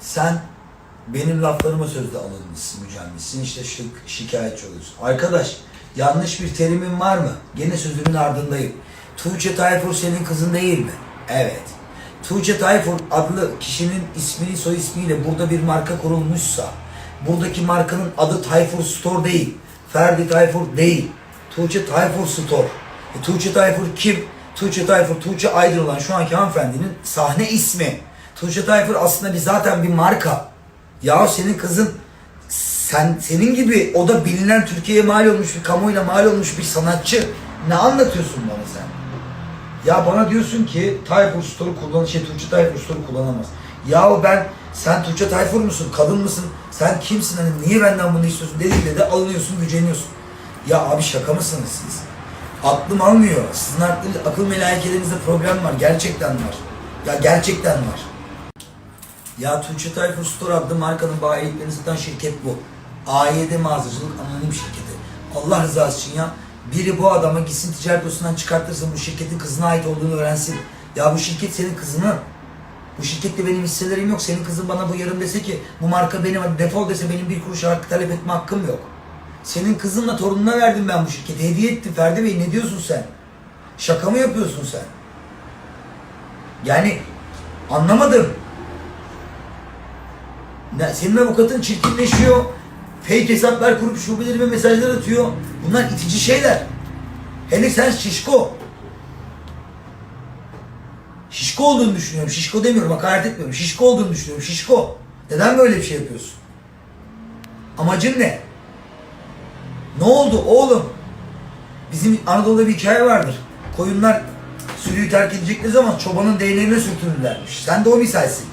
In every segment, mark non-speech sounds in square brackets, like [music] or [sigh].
Sen benim laflarıma sözde alınmışsın, mücenmişsin, işte şık, şikayetçi oluyorsun. Arkadaş, yanlış bir terimin var mı? Gene sözümün ardındayım. Tuğçe Tayfur senin kızın değil mi? Evet. Tuğçe Tayfur adlı kişinin ismini soy ismiyle burada bir marka kurulmuşsa, buradaki markanın adı Tayfur Store değil, Ferdi Tayfur değil, Tuğçe Tayfur Store. E, Tuğçe Tayfur kim? Tuğçe Tayfur, Tuğçe Aydın olan şu anki hanımefendinin sahne ismi. Tuğçe Tayfur aslında bir zaten bir marka. Ya senin kızın sen senin gibi o da bilinen Türkiye'ye mal olmuş bir kamuoyuna mal olmuş bir sanatçı. Ne anlatıyorsun bana sen? Ya bana diyorsun ki Tayfur Store'u kullan, şey Tuğçe Tayfur Store'u kullanamaz. Yahu ben sen Tuğçe Tayfur musun? Kadın mısın? Sen kimsin? Hani niye benden bunu istiyorsun? Dediğinde de alınıyorsun, güceniyorsun. Ya abi şaka mısınız siz? Aklım almıyor. Sizin akıl, akıl melayikelerinizde problem var. Gerçekten var. Ya gerçekten var. Ya Tuğçe Tayfur Store adlı markanın bayiliklerini satan şirket bu. AYD mağazacılık anonim şirketi. Allah rızası için ya biri bu adama gitsin ticaret dosyasından çıkartırsın bu şirketin kızına ait olduğunu öğrensin. Ya bu şirket senin kızının. Bu şirkette benim hisselerim yok. Senin kızın bana bu yarın dese ki bu marka benim defol dese benim bir kuruş hakkı talep etme hakkım yok. Senin kızınla torununa verdim ben bu şirketi. Hediye ettim Ferdi Bey ne diyorsun sen? Şaka mı yapıyorsun sen? Yani anlamadım. Ne- Senin avukatın çirkinleşiyor. Fake hesaplar kurup şubelerime mesajlar atıyor. Bunlar itici şeyler. Hele sen şişko. Şişko olduğunu düşünüyorum. Şişko demiyorum, hakaret etmiyorum. Şişko olduğunu düşünüyorum. Şişko. Neden böyle bir şey yapıyorsun? Amacın ne? Ne oldu oğlum? Bizim Anadolu'da bir hikaye vardır. Koyunlar sürüyü terk edecekleri zaman çobanın değneğine sürtünürlermiş. Sen de o misalsin.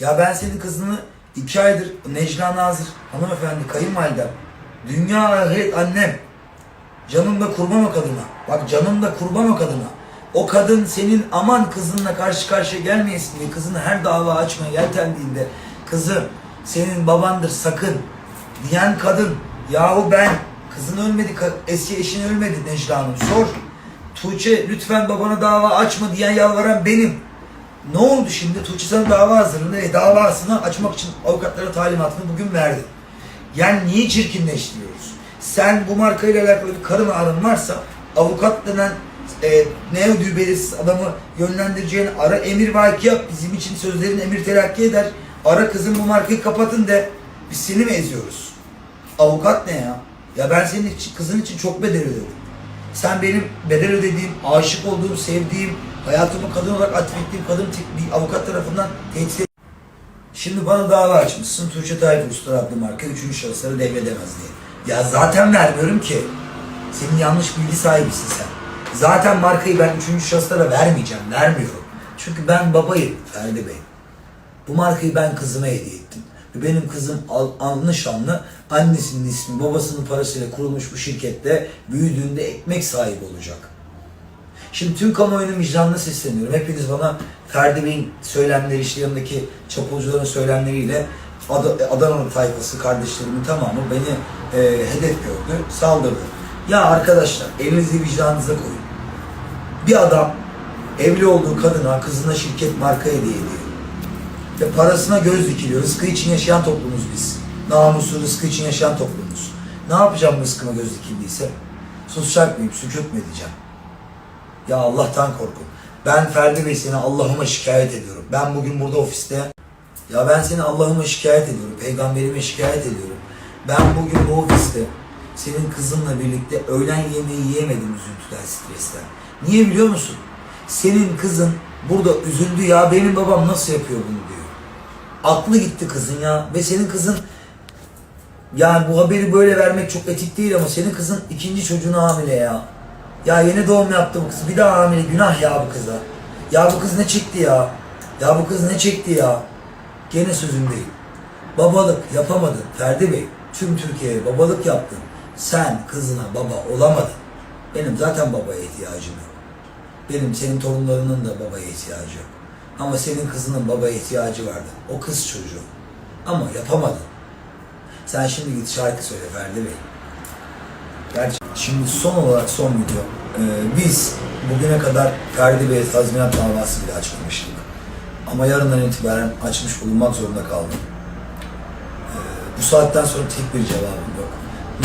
Ya ben senin kızını iki aydır Necla Nazır hanımefendi kayınvalidem. Dünya ahiret annem. Canım da kurban o kadına. Bak canım da kurban o kadına. O kadın senin aman kızınla karşı karşıya gelmeyesin diye kızını her dava açmaya yeltendiğinde kızım senin babandır sakın diyen kadın yahu ben kızın ölmedi eski eşin ölmedi Necla Hanım sor. Tuğçe lütfen babana dava açma diyen yalvaran benim. Ne oldu şimdi? Tuğçe sana dava hazırlığında e, davasını açmak için avukatlara talimatını bugün verdi. Yani niye çirkinleştiriyoruz? Sen bu markayla alakalı bir karın ağrın varsa avukat denen e, ne ödüğü belirsiz adamı yönlendireceğini ara emir vaki yap. Bizim için sözlerin emir telakki eder. Ara kızım bu markayı kapatın de. Biz seni mi eziyoruz? Avukat ne ya? Ya ben senin için, kızın için çok bedel ödedim. Sen benim bedel ödediğim, aşık olduğum, sevdiğim, hayatımı kadın olarak atfettiğim kadın bir avukat tarafından tehdit. Şimdi bana dava açmışsın. Tuğçe Tayyip Usta adlı marka üçüncü şahısları devredemez diye. Ya zaten vermiyorum ki. Senin yanlış bilgi sahibisin sen. Zaten markayı ben üçüncü şahıslara vermeyeceğim. Vermiyorum. Çünkü ben babayım Ferdi Bey. Bu markayı ben kızıma hediye ettim. Ve benim kızım al, anlı şanlı annesinin ismi babasının parasıyla kurulmuş bu şirkette büyüdüğünde ekmek sahibi olacak. Şimdi tüm kamuoyunun vicdanına sesleniyorum. Hepiniz bana Ferdi Bey'in söylemleri, işte yanındaki çapulcuların söylemleriyle Ad- Adanalı tayfası kardeşlerimin tamamı beni e, hedef gördü, saldırdı. Ya arkadaşlar elinizi vicdanınıza koyun. Bir adam evli olduğu kadına, kızına şirket marka hediye ediyor. Ve parasına göz dikiliyor. Rızkı için yaşayan toplumuz biz. Namusu, rızkı için yaşayan toplumuz. Ne yapacağım rızkıma göz dikildiyse? Susacak mıyım, sükut mu edeceğim? Ya Allah'tan korkun. Ben Ferdi Bey seni Allah'ıma şikayet ediyorum. Ben bugün burada ofiste ya ben seni Allah'ıma şikayet ediyorum. Peygamberime şikayet ediyorum. Ben bugün bu ofiste senin kızınla birlikte öğlen yemeği yiyemedim üzüntüden, stresten. Niye biliyor musun? Senin kızın burada üzüldü ya benim babam nasıl yapıyor bunu diyor. Aklı gitti kızın ya ve senin kızın yani bu haberi böyle vermek çok etik değil ama senin kızın ikinci çocuğuna hamile ya. Ya yeni doğum yaptı bu kız. Bir daha hamile. Günah ya bu kıza. Ya bu kız ne çekti ya? Ya bu kız ne çekti ya? Gene sözümdeyim. Babalık yapamadın Ferdi Bey. Tüm Türkiye'ye babalık yaptın. Sen kızına baba olamadın. Benim zaten babaya ihtiyacım yok. Benim senin torunlarının da babaya ihtiyacı yok. Ama senin kızının babaya ihtiyacı vardı. O kız çocuğu. Ama yapamadın. Sen şimdi git şarkı söyle Ferdi Bey. Gerçi şimdi son olarak son video. Ee, biz bugüne kadar Ferdi Bey tazminat davası bile açmamıştık. Ama yarından itibaren açmış bulunmak zorunda kaldım. Ee, bu saatten sonra tek bir cevabım yok.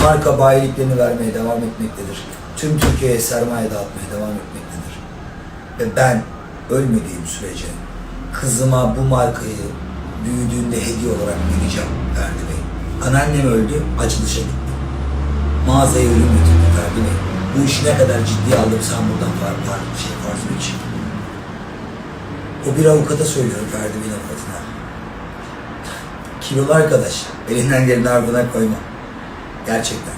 Marka bayiliklerini vermeye devam etmektedir. Tüm Türkiye'ye sermaye dağıtmaya devam etmektedir. Ve ben ölmediğim sürece kızıma bu markayı büyüdüğünde hediye olarak vereceğim Ferdi Bey. Anneannem öldü, açılışa gitti. Mağazaya ürün Ferdi Bey. Bu işi ne kadar ciddiye aldım sen buradan var, var şey farz için. O bir avukata söylüyorum Ferdi Bey'in avukatına. Kilolu arkadaş, elinden geleni ardına koyma. Gerçekten.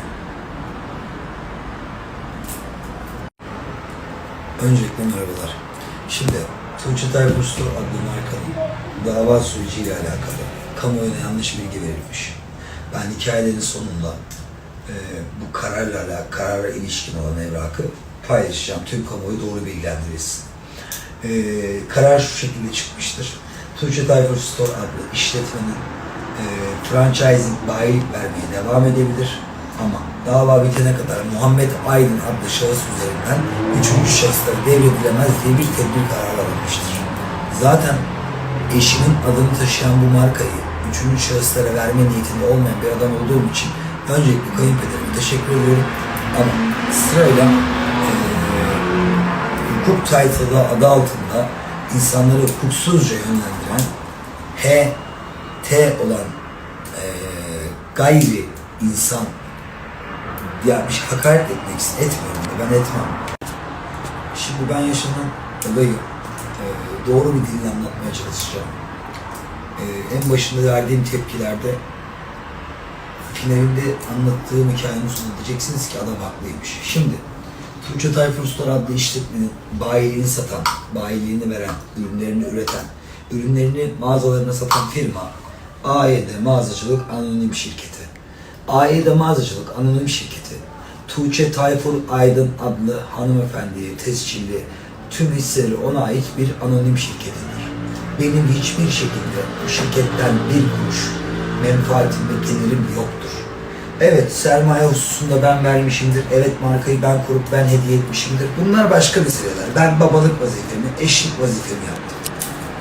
Öncelikle merhabalar. Şimdi Tuğçe Tayfur Store adlı markanın dava süreciyle alakalı kamuoyuna yanlış bilgi verilmiş. Ben hikayelerin sonunda e, bu kararla alakalı, karara ilişkin olan evrakı paylaşacağım. Tüm kamuoyu doğru bilgilendirilsin. E, karar şu şekilde çıkmıştır. Tuğçe Tayfur Store adlı işletmenin e, franchising bayilik vermeye devam edebilir. Ama dava bitene kadar Muhammed Aydın adlı şahıs üzerinden üçüncü şahıslara devredilemez diye bir tedbir kararı alınmıştır. Zaten eşimin adını taşıyan bu markayı üçüncü şahıslara verme niyetinde olmayan bir adam olduğum için öncelikle kayınpederime teşekkür ediyorum. Ama sırayla eee hukuk title'ı adı altında insanları hukuksuzca yönlendiren H, T olan eee, gayri insan ya bir şey hakaret etmek ist- etmiyorum da ben etmem. Şimdi ben yaşanan olayı eee, doğru bir dille anlatmaya çalışacağım. Eee, en başında verdiğim tepkilerde finalinde anlattığım hikayenin sonunda diyeceksiniz ki adam haklıymış. Şimdi Tuğçe Tayfur Store adlı işletmenin bayiliğini satan, bayiliğini veren, ürünlerini üreten, ürünlerini mağazalarına satan firma AYD Mağazacılık Anonim Şirketi. AYD Mağazacılık Anonim Şirketi Tuğçe Tayfur Aydın adlı hanımefendiye tescilli tüm hisseleri ona ait bir anonim şirketidir. Benim hiçbir şekilde bu şirketten bir kuruş menfaatim ve gelirim yoktur. Evet sermaye hususunda ben vermişimdir. Evet markayı ben kurup ben hediye etmişimdir. Bunlar başka meseleler. Ben babalık vazifemi, eşlik vazifemi yaptım.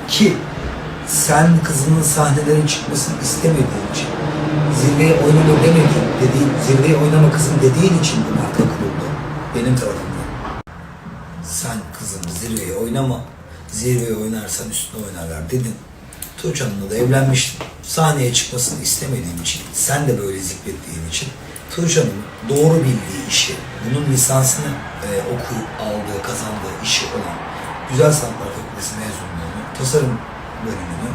Ki sen kızının sahnelerin çıkmasını istemediğin için, zirveye oynama demediğin, dediğin, zirveye oynama kızım dediğin için bu marka kuruldu. Benim tarafımdan. Sen kızım zirveye oynama, zirveye oynarsan üstüne oynarlar dedin. Tuğçe Hanım'la da evlenmiştim. Sahneye çıkmasını istemediğim için, sen de böyle zikrettiğin için Tuğçe Hanım doğru bildiği işi, bunun lisansını e, okuyup aldığı, kazandığı işi olan Güzel Sanatlar Fakültesi mezunluğunu, tasarım bölümünü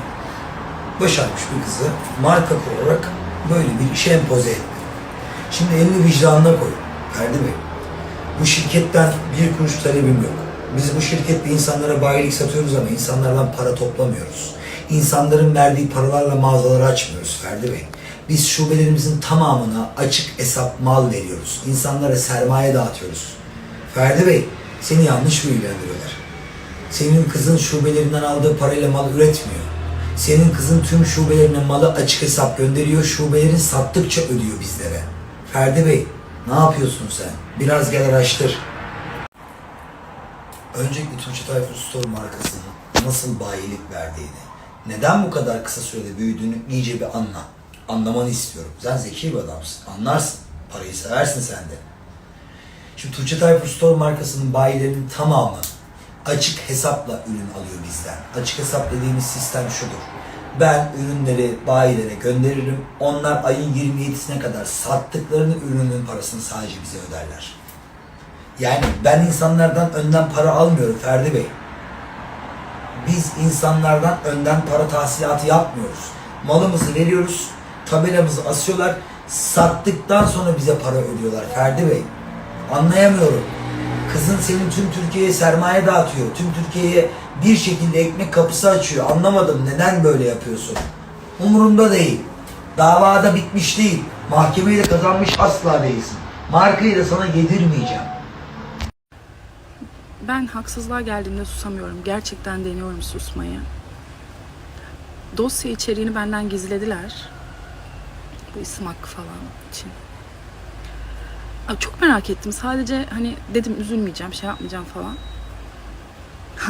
başarmış bir kızı marka kurarak böyle bir işe empoze etti. Şimdi elini vicdanına koy Ferdi Bey. Bu şirketten bir kuruş talebim yok. Biz bu şirkette insanlara bayilik satıyoruz ama insanlardan para toplamıyoruz. İnsanların verdiği paralarla mağazaları açmıyoruz Ferdi Bey. Biz şubelerimizin tamamına açık hesap mal veriyoruz. İnsanlara sermaye dağıtıyoruz. Ferdi Bey, seni yanlış bilgilendiriyorlar. Senin kızın şubelerinden aldığı parayla mal üretmiyor. Senin kızın tüm şubelerine malı açık hesap gönderiyor. Şubelerin sattıkça ödüyor bizlere. Ferdi Bey, ne yapıyorsun sen? Biraz gel araştır. Öncelikle Tuğçe Tayfur Store markasının nasıl bayilik verdiğini, neden bu kadar kısa sürede büyüdüğünü iyice bir anla. Anlamanı istiyorum. Sen zeki bir adamsın. Anlarsın. Parayı seversin sen de. Şimdi Tuğçe Tayfur Store markasının bayilerinin tamamı açık hesapla ürün alıyor bizden. Açık hesap dediğimiz sistem şudur. Ben ürünleri bayilere gönderirim. Onlar ayın 27'sine kadar sattıklarını ürünün parasını sadece bize öderler. Yani ben insanlardan önden para almıyorum Ferdi Bey. Biz insanlardan önden para tahsilatı yapmıyoruz. Malımızı veriyoruz, tabelamızı asıyorlar, sattıktan sonra bize para ödüyorlar Ferdi Bey. Anlayamıyorum. Kızın senin tüm Türkiye'ye sermaye dağıtıyor. Tüm Türkiye'ye bir şekilde ekmek kapısı açıyor. Anlamadım neden böyle yapıyorsun? Umurumda değil. Davada bitmiş değil. Mahkemeyi de kazanmış asla değilsin. Markayı da sana yedirmeyeceğim. Ben haksızlığa geldiğimde susamıyorum. Gerçekten deniyorum susmayı. Dosya içeriğini benden gizlediler. Bu isim hakkı falan için. Çok merak ettim. Sadece hani dedim üzülmeyeceğim, şey yapmayacağım falan.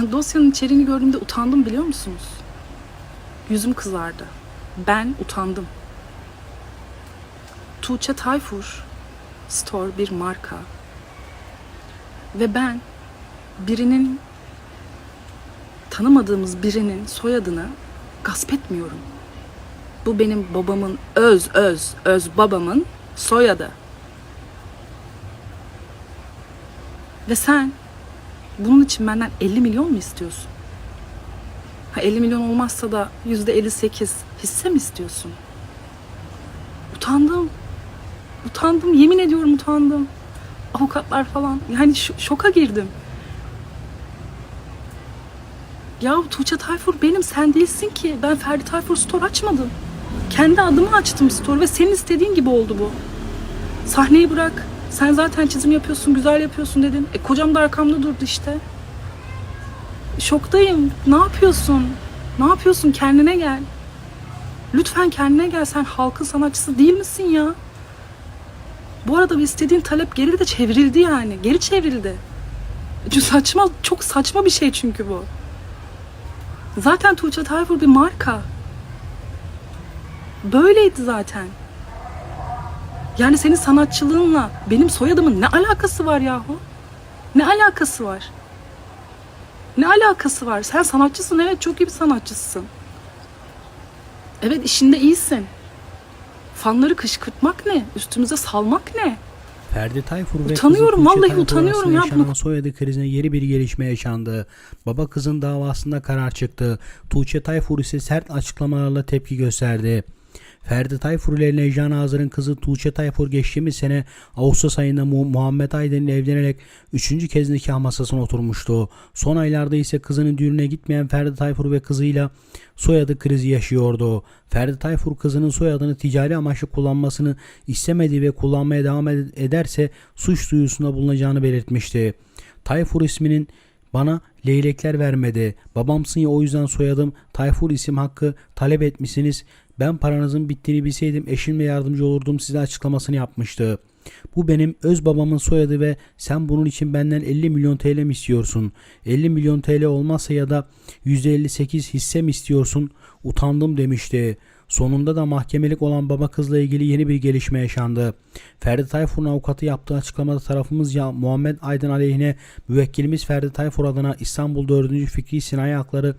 [laughs] Dosyanın içeriğini gördüğümde utandım biliyor musunuz? Yüzüm kızardı. Ben utandım. Tuğçe Tayfur Store bir marka. Ve ben birinin tanımadığımız birinin soyadını gasp etmiyorum. Bu benim babamın öz öz öz babamın soyadı. Ve sen bunun için benden 50 milyon mu istiyorsun? Ha 50 milyon olmazsa da yüzde 58 hisse mi istiyorsun? Utandım. Utandım. Yemin ediyorum utandım. Avukatlar falan. Yani şoka girdim. Ya Tuğçe Tayfur benim sen değilsin ki. Ben Ferdi Tayfur Store açmadım. Kendi adıma açtım store ve senin istediğin gibi oldu bu. Sahneyi bırak. Sen zaten çizim yapıyorsun, güzel yapıyorsun dedin. E kocam da arkamda durdu işte. Şoktayım. Ne yapıyorsun? Ne yapıyorsun? Kendine gel. Lütfen kendine gel. Sen halkın sanatçısı değil misin ya? Bu arada istediğin talep geri de çevrildi yani. Geri çevrildi. Çünkü saçma, çok saçma bir şey çünkü bu. Zaten Tuğçe Tayfur bir marka. Böyleydi zaten. Yani senin sanatçılığınla benim soyadımın ne alakası var yahu? Ne alakası var? Ne alakası var? Sen sanatçısın evet çok iyi bir sanatçısın. Evet işinde iyisin. Fanları kışkırtmak ne? Üstümüze salmak ne? Ferdi Tayfur ve Utanıyorum, kızı vallahi utanıyorum ya bunu- soyadı krizine yeni bir gelişme yaşandı. Baba kızın davasında karar çıktı. Tuğçe Tayfur ise sert açıklamalarla tepki gösterdi. Ferdi Tayfur ile Necla Nazır'ın kızı Tuğçe Tayfur geçtiğimiz sene Ağustos ayında Mu- Muhammed Aydın'la evlenerek üçüncü kez nikah masasına oturmuştu. Son aylarda ise kızının düğününe gitmeyen Ferdi Tayfur ve kızıyla soyadı krizi yaşıyordu. Ferdi Tayfur kızının soyadını ticari amaçlı kullanmasını istemediği ve kullanmaya devam ed- ederse suç duyusunda bulunacağını belirtmişti. Tayfur isminin bana leylekler vermedi. Babamsın ya o yüzden soyadım Tayfur isim hakkı talep etmişsiniz. Ben paranızın bittiğini bilseydim eşimle yardımcı olurdum size açıklamasını yapmıştı. Bu benim öz babamın soyadı ve sen bunun için benden 50 milyon TL mi istiyorsun? 50 milyon TL olmazsa ya da %58 hisse mi istiyorsun? Utandım demişti. Sonunda da mahkemelik olan baba kızla ilgili yeni bir gelişme yaşandı. Ferdi Tayfur'un avukatı yaptığı açıklamada tarafımızca Muhammed Aydın aleyhine müvekkilimiz Ferdi Tayfur adına İstanbul 4. Fikri Sinayi Hakları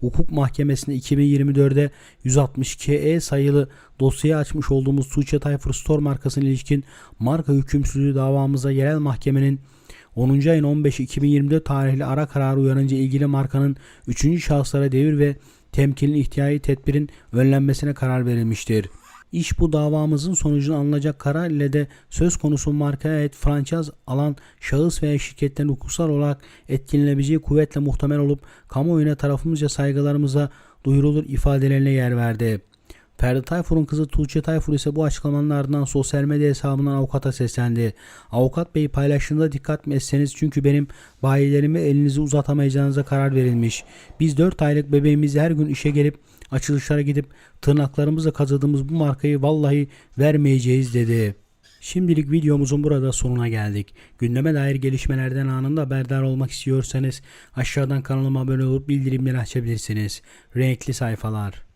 Hukuk Mahkemesi'nde 2024'de 162E sayılı dosyayı açmış olduğumuz Tuğçe Tayfur Store markasına ilişkin marka hükümsüzlüğü davamıza yerel mahkemenin 10. ayın 15 2024 tarihli ara kararı uyanınca ilgili markanın 3. şahıslara devir ve temkinin ihtiyai tedbirin önlenmesine karar verilmiştir. İş bu davamızın sonucunu alınacak karar ile de söz konusu markaya ait franchise alan şahıs veya şirketlerin hukuksal olarak etkilenebileceği kuvvetle muhtemel olup kamuoyuna tarafımızca saygılarımıza duyurulur ifadelerine yer verdi. Ferdi Tayfur'un kızı Tuğçe Tayfur ise bu açıklamanın ardından sosyal medya hesabından avukata seslendi. Avukat bey paylaştığında dikkat mi etseniz çünkü benim bayilerime elinizi uzatamayacağınıza karar verilmiş. Biz 4 aylık bebeğimizi her gün işe gelip açılışlara gidip tırnaklarımızla kazıdığımız bu markayı vallahi vermeyeceğiz dedi. Şimdilik videomuzun burada sonuna geldik. Gündeme dair gelişmelerden anında haberdar olmak istiyorsanız aşağıdan kanalıma abone olup bildirimleri açabilirsiniz. Renkli sayfalar.